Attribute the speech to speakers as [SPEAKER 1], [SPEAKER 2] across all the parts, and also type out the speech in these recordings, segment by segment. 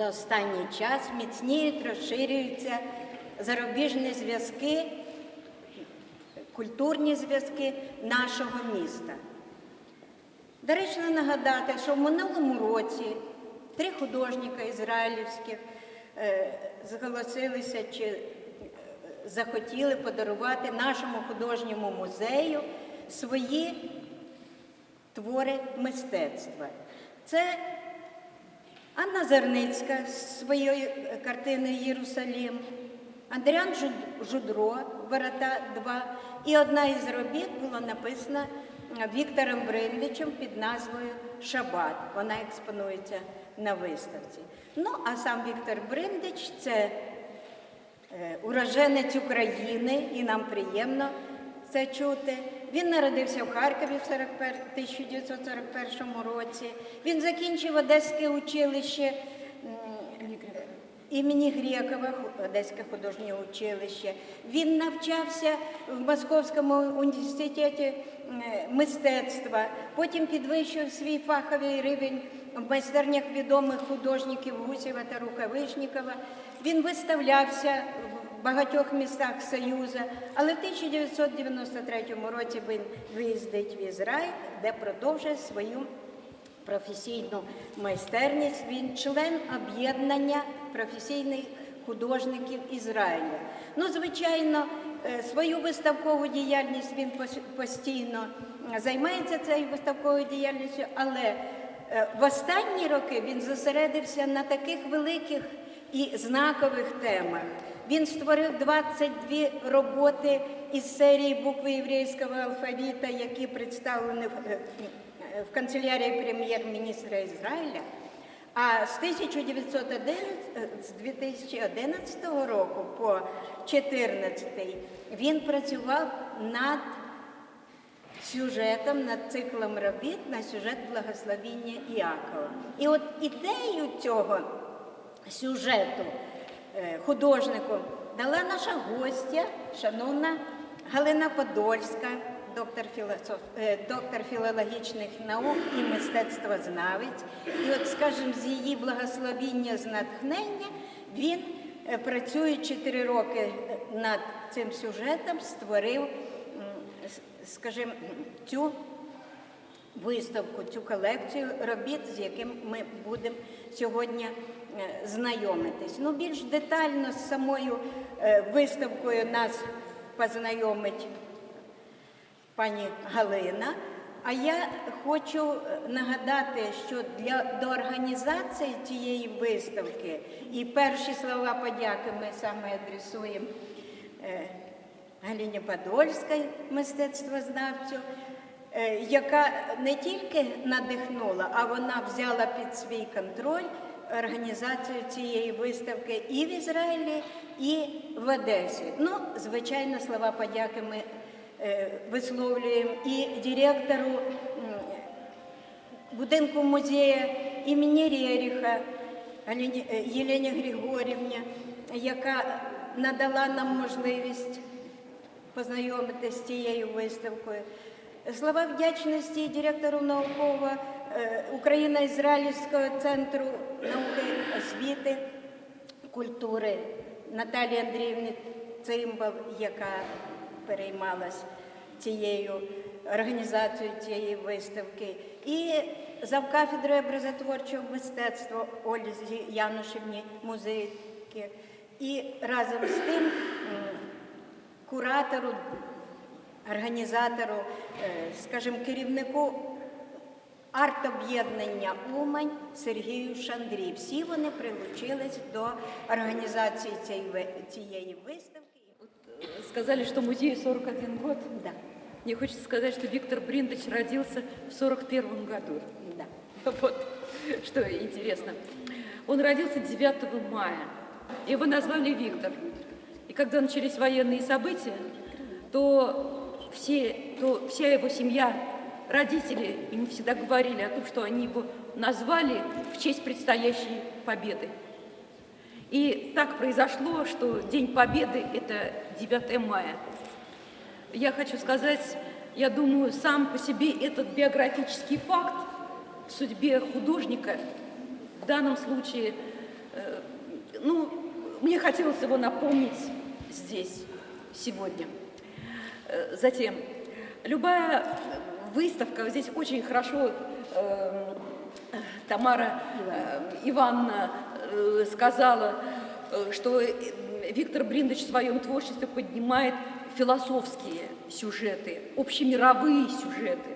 [SPEAKER 1] за останній час міцніють, розширюються зарубіжні зв'язки, культурні зв'язки нашого міста. Доречно нагадати, що в минулому році три художника ізраїлівських е, зголосилися чи е, захотіли подарувати нашому художньому музею свої твори мистецтва. Це Анна Зерницька з своєю е, картиною Єрусалім, Андріан Жудро Ворота 2. І одна із робіт була написана е, Віктором Бриндичем під назвою Шабат. Вона експонується на виставці. Ну, а сам Віктор Бриндич це е, уроженець України, і нам приємно це чути. Він народився в Харкові в 1941 році. Він закінчив Одеське училище імені Грекова, Одеське художнє училище. Він навчався в Московському університеті мистецтва, потім підвищив свій фаховий рівень в майстернях відомих художників Гусєва та Рукавишнікова. Він виставлявся багатьох містах Союзу, але в 1993 році він виїздить в Ізраїль, де продовжує свою професійну майстерність. Він член об'єднання професійних художників Ізраїля. Ну, звичайно, е, свою виставкову діяльність він постійно займається цією виставковою діяльністю, але е, в останні роки він зосередився на таких великих і знакових темах. Він створив 22 роботи із серії букви єврейського алфавіта, які представлені в, е, канцелярії прем'єр-міністра Ізраїля. А з 1911, е, з 2011 року по 2014 він працював над сюжетом, над циклом робіт на сюжет благословіння Іакова. І от ідею цього сюжету е, художнику дала наша гостя, шановна Галина Подольська, доктор, філософ, е, доктор філологічних наук і мистецтвознавець. І от, скажімо, з її благословіння, з натхнення він, е, працюючи три роки над цим сюжетом, створив, скажімо, цю виставку, цю колекцію робіт, з яким ми будемо сьогодні знайомитись. Ну, більш детально з самою е, виставкою нас познайомить пані Галина. А я хочу е, нагадати, що для до організації цієї виставки і перші слова подяки ми саме адресуємо е, Галіні Подольській, мистецтвознавцю, е, яка не тільки надихнула, а вона взяла під свій контроль організацію цієї виставки і в Ізраїлі, і в Одесі. Ну, звичайно, слова подяки ми е, висловлюємо і директору будинку музею імені Рєріха е, Єлені Григорівні, яка надала нам можливість познайомитися з цією виставкою. Слова вдячності директору наукового Україно-Ізраїльського центру науки освіти культури Наталії Андріївні Цимбал, яка переймалась цією організацією цієї виставки, і завкафедрою образотворчого мистецтва Ользі Янушівні музики. І разом з тим куратору, організатору, е, скажімо, керівнику арт-об'єднання Умань Сергію Шандрі. Всі вони прилучились до організації цієї, ви- цієї виставки.
[SPEAKER 2] Сказали, что музею 41 год.
[SPEAKER 1] Да,
[SPEAKER 2] Мне хочется сказать, что Виктор Бриндыч родился в 41 году.
[SPEAKER 1] да.
[SPEAKER 2] Вот, что интересно. Он родился 9 мая. Его назвали Виктор. И когда начались военные события, то, все, то вся его семья, родители ему всегда говорили о том, что они его назвали в честь предстоящей победы. И так произошло, что День Победы – это 9 мая. Я хочу сказать, я думаю, сам по себе этот биографический факт в судьбе художника, в данном случае ну, мне хотелось его напомнить здесь, сегодня. Э, Затем, любая выставка, здесь очень хорошо э, Тамара э, Ивановна э, сказала, э, что э, Виктор Бриндович в своем творчестве поднимает философские сюжеты, общемировые сюжеты.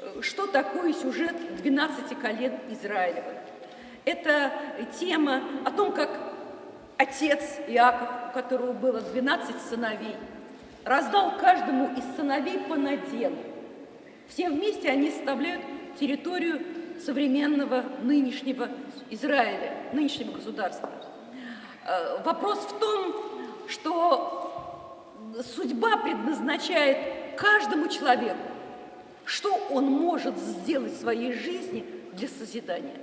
[SPEAKER 2] Э, Что такое сюжет 12 колен Израилевых? Это тема о том, как отец Иаков, у которого было 12 сыновей, раздал каждому из сыновей по наделу. Все вместе они составляют территорию современного нынешнего Израиля, нынешнего государства. Э, Вопрос в том, что судьба предназначает каждому человеку, что он может сделать в своей жизни для созидания.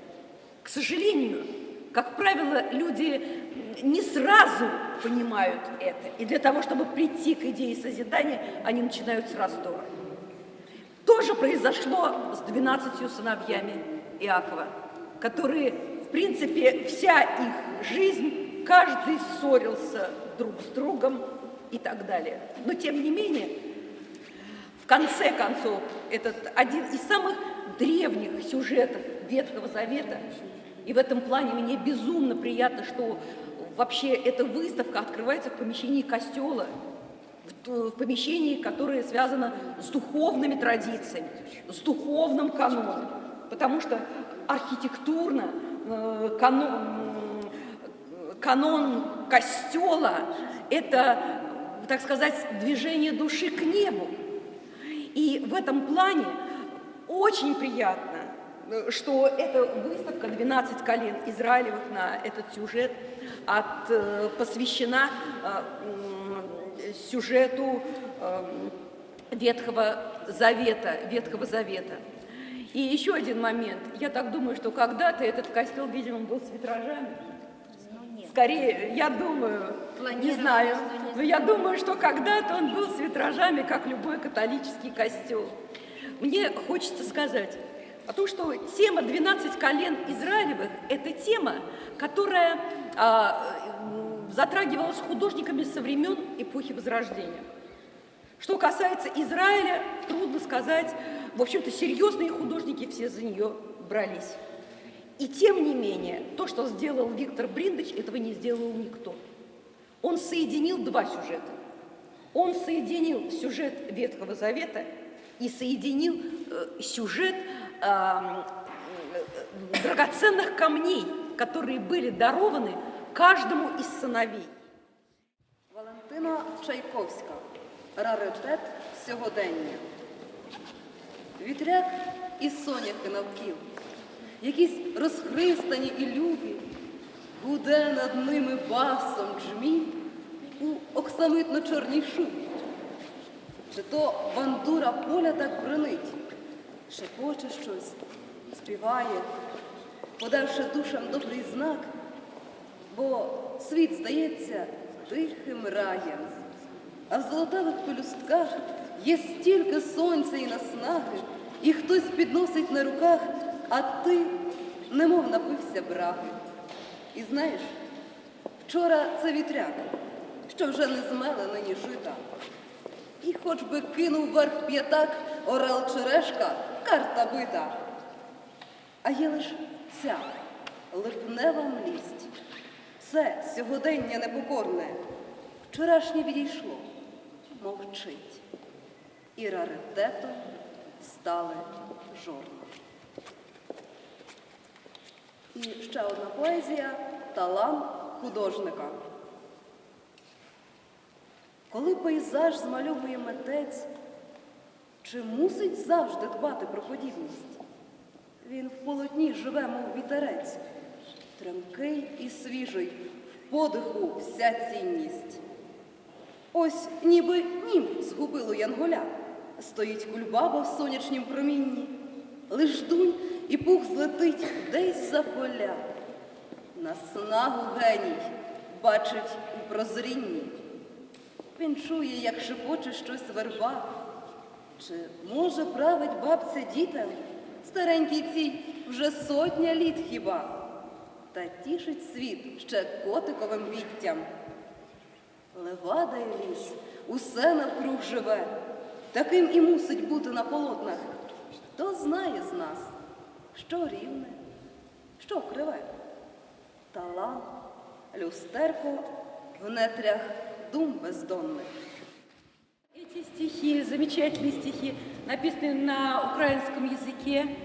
[SPEAKER 2] К сожалению, как правило, люди не сразу понимают это. И для того, чтобы прийти к идее созидания, они начинают с раздора. То же произошло с 12 сыновьями Иакова, которые, в принципе, вся их жизнь, каждый ссорился друг с другом и так далее. Но, тем не менее, в конце концов, этот один из самых древних сюжетов Ветхого Завета, и в этом плане мне безумно приятно, что вообще эта выставка открывается в помещении костела, в, помещении, которое связано с духовными традициями, с духовным каноном, потому что архитектурно э, канон, канон костела – это, так сказать, движение души к небу. И в этом плане очень приятно, что эта выставка «12 колен Израилевых» на этот сюжет от, э, посвящена э, сюжету э, Ветхого Завета, Ветхого Завета. И еще один момент. Я так думаю, что когда-то этот костел, видимо, был с витражами. Скорее, я думаю, не знаю,
[SPEAKER 1] но
[SPEAKER 2] я думаю, что когда-то он был с витражами, как любой католический костел. Мне хочется сказать о том, что тема «12 колен Израилевых» – это тема, которая а, затрагивалась художниками со времен эпохи Возрождения. Что касается Израиля, трудно сказать. В общем-то, серьезные художники все за нее брались. И тем не менее, то, что сделал Виктор Бриндыч, этого не сделал никто. Он соединил два сюжета. Он соединил сюжет Ветхого Завета и соединил э, сюжет ам, э, драгоценных камней, которые были дарованы каждому из сыновей.
[SPEAKER 3] Валентина Чайковська. Раритет сьогодення. Вітряк і соняхи навкіл, якісь розхристані і любі, гуде над ними басом джміль у оксамитно-чорній шубі. Чи то бандура поля так бренить, шепоче щось, співає, подавши душам добрий знак, бо світ здається тихим раєм, а в золотавих пелюстках є стільки сонця і наснаги, і хтось підносить на руках, а ти немов напився браги. І знаєш, вчора це вітряк, що вже не змеле нині жита. І хоч би кинув вверх п'ятак орел черешка, карта бита. А є лиш ця липнева млість. Це сьогодення непокорне, вчорашнє відійшло, мовчить. І раритетом стали жорна. І ще одна поезія талант художника. Коли пейзаж змальовує митець, чи мусить завжди дбати про подібність? Він в полотні живе, мов вітерець, тремкий і свіжий, в подиху вся цінність. Ось ніби нім згубило янголя, стоїть кульбаба в сонячнім промінні, лиш дунь і пух злетить десь за поля. На снагу геній бачить у прозрінні. Він чує, як шепоче щось верба. Чи може править бабця дітям, старенький цій вже сотня літ хіба? та тішить світ ще котиковим віттям. Левадає ліс, усе навкруг живе, таким і мусить бути на полотнах. Хто знає з нас, що рівне, що криве. Талант, люстерко в нетрях дум бездонних.
[SPEAKER 2] Эти стихи, замечательные стихи, написанные на украинском языке,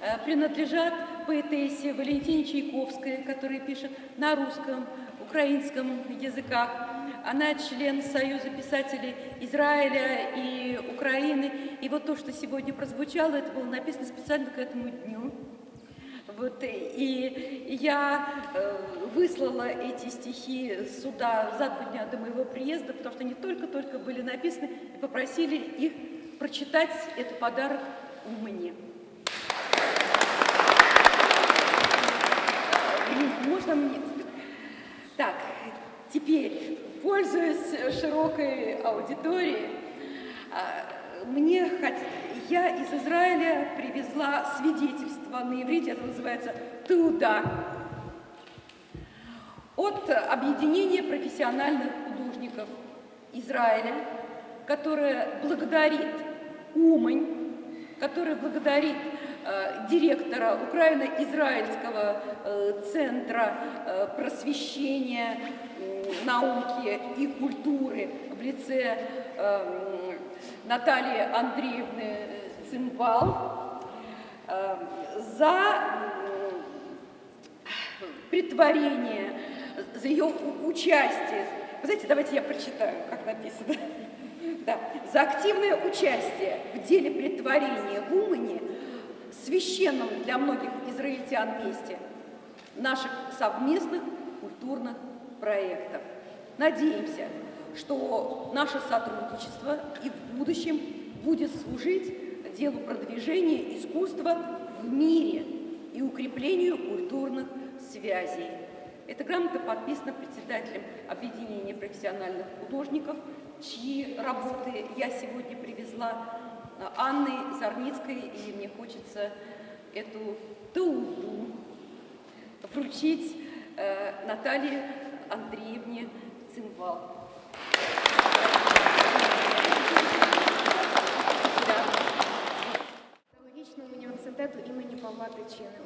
[SPEAKER 2] э, принадлежат поэтессе Валентине Чайковской, которая пишет на русском, украинском языках. Она член Союза писателей Израиля и Украины. И вот то, что сегодня прозвучало, это было написано специально к этому дню. Вот, и я э, выслала эти стихи сюда за два дня до моего приезда, потому что они только-только были написаны, и попросили их прочитать этот подарок мне. Можно мне? Так, теперь, пользуясь широкой аудиторией, а, мне я из Израиля привезла свидетельство на иврите, это называется «Туда» от Объединения профессиональных художников Израиля, которое благодарит Умань, которое благодарит директора Украино-Израильского э, центра э, просвещения, науки и культуры в лице э, Натальи Андреевны Цимбал э, за притворение, за ее участие. Вы знаете, давайте я прочитаю, как написано. Да. За активное участие в деле притворения в Умане, священном для многих израильтян месте, наших совместных культурных проектов. Надеемся, что наше сотрудничество и в будущем будет служить делу продвижения искусства в мире и укреплению культурных связей. Эта грамота подписана председателем Объединения профессиональных художников, чьи работы я сегодня привезла Анной Зарницкой, и мне хочется эту тауду вручить э, Наталье Андреевне Цимбал.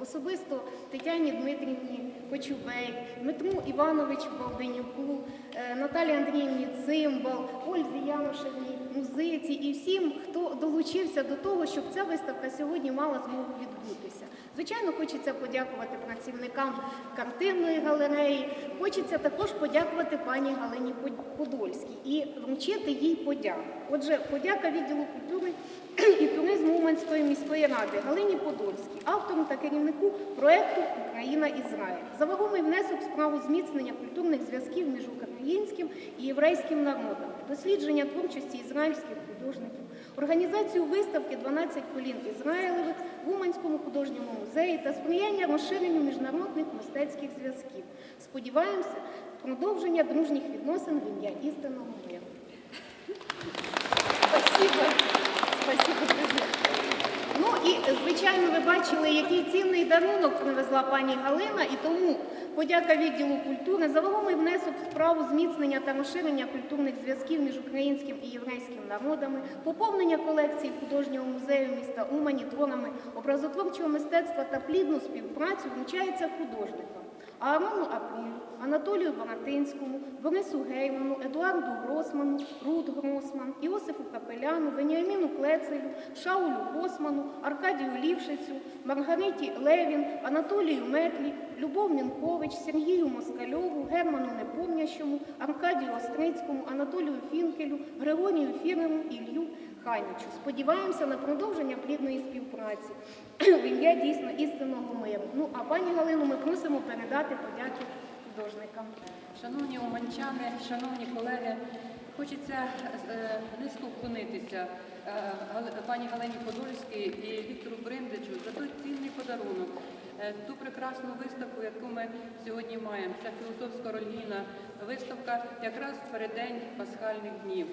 [SPEAKER 4] Особисто Тетяні Дмитрівні Кочубей, Дмитру Івановичу Балденюку, е, Наталі Андріївні Цимбал, Ользі Янушевні, музиці і всім, хто долучився до того, щоб ця виставка сьогодні мала змогу відбутися. Звичайно, хочеться подякувати працівникам картинної галереї. Хочеться також подякувати пані Галині Подольській і вручити їй подяку. Отже, подяка відділу культури і туризму Уманської міської ради Галині Подольській, автору та керівнику проекту Україна Ізраїль за вагомий внесок в справу зміцнення культурних зв'язків між українським і єврейським народом, дослідження творчості ізраїльських художників, організацію виставки «12 колін Ізраїлевих в Уманському художньому музеї та сприяння розширенню міжнародних мистецьких зв'язків. Сподіваємося, продовження дружніх відносин в ім'я істинного миру.
[SPEAKER 2] Спасибо. Спасибо, друзья.
[SPEAKER 4] І звичайно, ви бачили, який цінний дарунок привезла пані Галина, і тому подяка відділу культури за вагомий внесок в справу зміцнення та розширення культурних зв'язків між українським і єврейським народами, поповнення колекції художнього музею міста Умані творами образотворчого мистецтва та плідну співпрацю вручається художникам. Аарону Апрілю, Анатолію Баратинському, Борису Гейману, Едуарду Гросману, Рут Гросман, Іосифу Капеляну, Веніаміну Клецелю, Шаулю Госману, Аркадію Лівшицю, Маргариті Левін, Анатолію Метлі, Любов Мінкович, Сергію Москальову, Герману Непомнящому, Аркадію Острицькому, Анатолію Фінкелю, Григорію Фірину, Ілью Хайничу. Сподіваємося на продовження плідної співпраці в ім'я дійсно істинного миру. Ну а пані Галину ми просимо передати подяки художникам.
[SPEAKER 5] Шановні уманчани, шановні колеги, хочеться е, низько вклонитися е, пані Галині Подольській і Віктору Бриндичу за той цінний подарунок, е, ту прекрасну виставку, яку ми сьогодні маємо. Ця філософська релігійна виставка якраз в переддень пасхальних днів.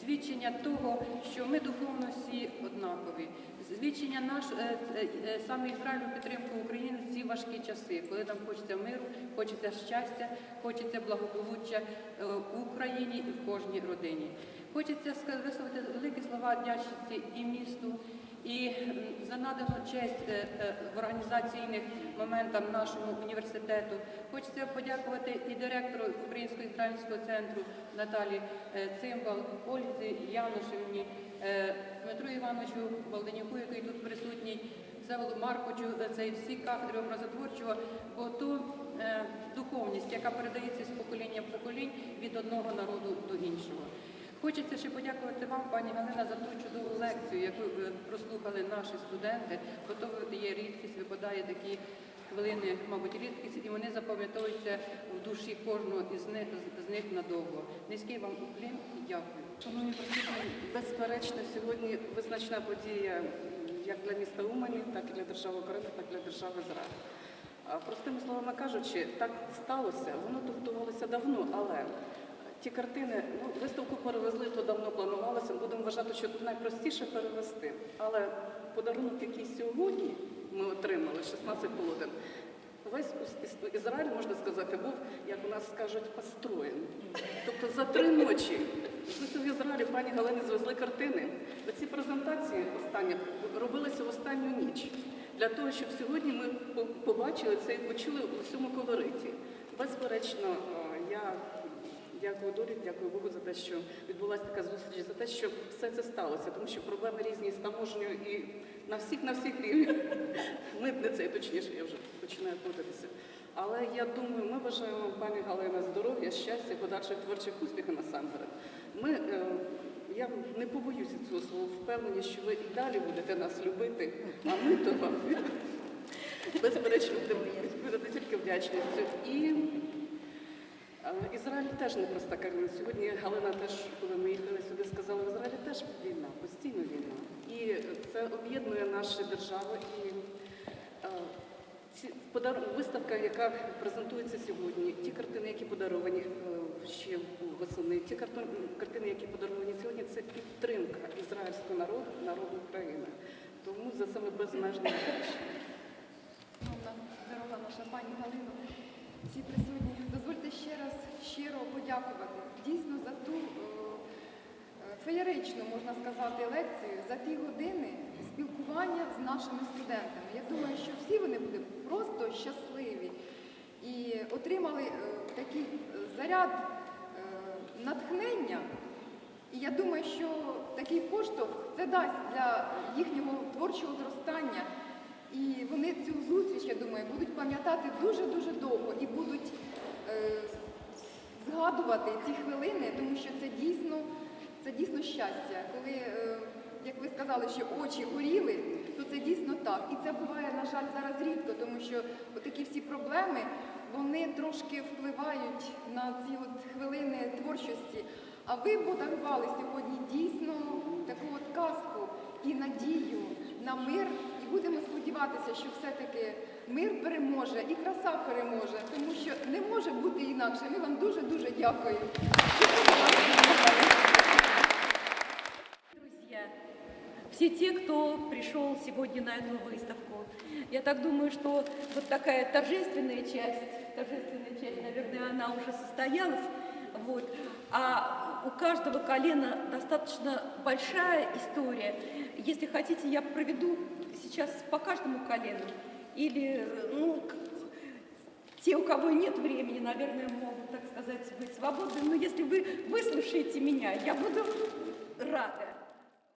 [SPEAKER 5] свідчення того, що ми духовно всі однакові. Свідчення наш е, е, е, саме Ізраїлю підтримку України в ці важкі часи, коли нам хочеться миру, хочеться щастя, хочеться благополуччя в Україні і в кожній родині. Хочеться висловити великі слова вдячності і місту, і за надану честь в організаційних моментам нашому університету. Хочеться подякувати і директору Українського ізраїльського центру Наталі Цимбал, Ользі Янушевні, Дмитру Івановичу Балденюку, який тут присутній, Всеволоду Марковичу, е, це і всі кафедри образотворчого, бо то е, духовність, яка передається з покоління в поколінь від одного народу до іншого. Хочеться ще подякувати вам, пані Галина, за ту чудову лекцію, яку е, прослухали наші студенти. Бо то є рідкість, випадає такі хвилини, мабуть, рідкість, і вони запам'ятовуються в душі кожного із них, з них надовго. Низький вам уклін і дякую.
[SPEAKER 6] Шановні присутні, безперечно, сьогодні визначна подія як для міста Умані, так і для держави України, так і для держави Ізраїль. Простими словами кажучи, так сталося, воно готувалося давно, але ті картини, ну, виставку перевезли, то давно планувалося. Будемо вважати, що тут найпростіше перевезти. Але подарунок, який сьогодні ми отримали, 16 полотен, Весь Із- Із- Ізраїль, можна сказати, був, як у нас кажуть, построєн. Тобто за три ночі в Ізраїлі пані Галині звезли картини. Оці презентації останні робилися в останню ніч для того, щоб сьогодні ми побачили це і почули у всьому колориті. Безперечно, е, я дякую долі, дякую Богу за те, що відбулася така зустріч, за те, що все це сталося, тому що проблеми різні з таможнею і на всіх на всіх рівнях. Митницею, точніше, я вже починаю плутатися. Але я думаю, ми бажаємо пані Галина здоров'я, щастя, подальших творчих успіхів насамперед. Ми, е, я не побоюся цього слова, впевнені, що ви і далі будете нас любити, а ми то вам безперечно будемо відповідати тільки вдячністю. І Ізраїль теж не проста країна. Сьогодні Галина теж, коли ми їхали сюди, сказала, в Ізраїлі теж війна, постійно війна. І це об'єднує наші держави. І е, виставка, яка презентується сьогодні, ті картини, які подаровані е, ще восени, ті картини, які подаровані сьогодні, це підтримка ізраїльського народу, народу України. Тому за це ми безмежно.
[SPEAKER 7] Дорога наша пані Галино, всі присутні, дозвольте ще раз щиро подякувати дійсно за ту е, феєричну, можна сказати, лекцію, за ті години спілкування з нашими студентами. Я думаю, що всі вони були просто щасливі і отримали е, такий е, заряд натхнення. І я думаю, що такий поштовх це дасть для їхнього творчого зростання. Думаю, будуть пам'ятати дуже-дуже довго і будуть е, згадувати ці хвилини, тому що це дійсно, це дійсно щастя. Коли, е, як ви сказали, що очі горіли, то це дійсно так. І це буває, на жаль, зараз рідко, тому що такі всі проблеми вони трошки впливають на ці от хвилини творчості. А ви подарували сьогодні дійсно таку от казку і надію на мир. І будемо сподіватися, що все-таки мир переможе і краса переможе, тому що не може бути інакше. Ми вам дуже дуже дякуємо. що ви до нас приїхали.
[SPEAKER 2] Друзья, все те, кто пришел сегодня на эту выставку, я так думаю, что вот такая торжественная часть, торжественная часть, наверное, она уже состоялась, вот. А у каждого колена достаточно большая история. Если хотите, я проведу сейчас по каждому колену. Или, ну, к- те, у кого нет времени, наверное, могут, так сказать, быть свободны. Но если вы выслушаете меня, я буду рада.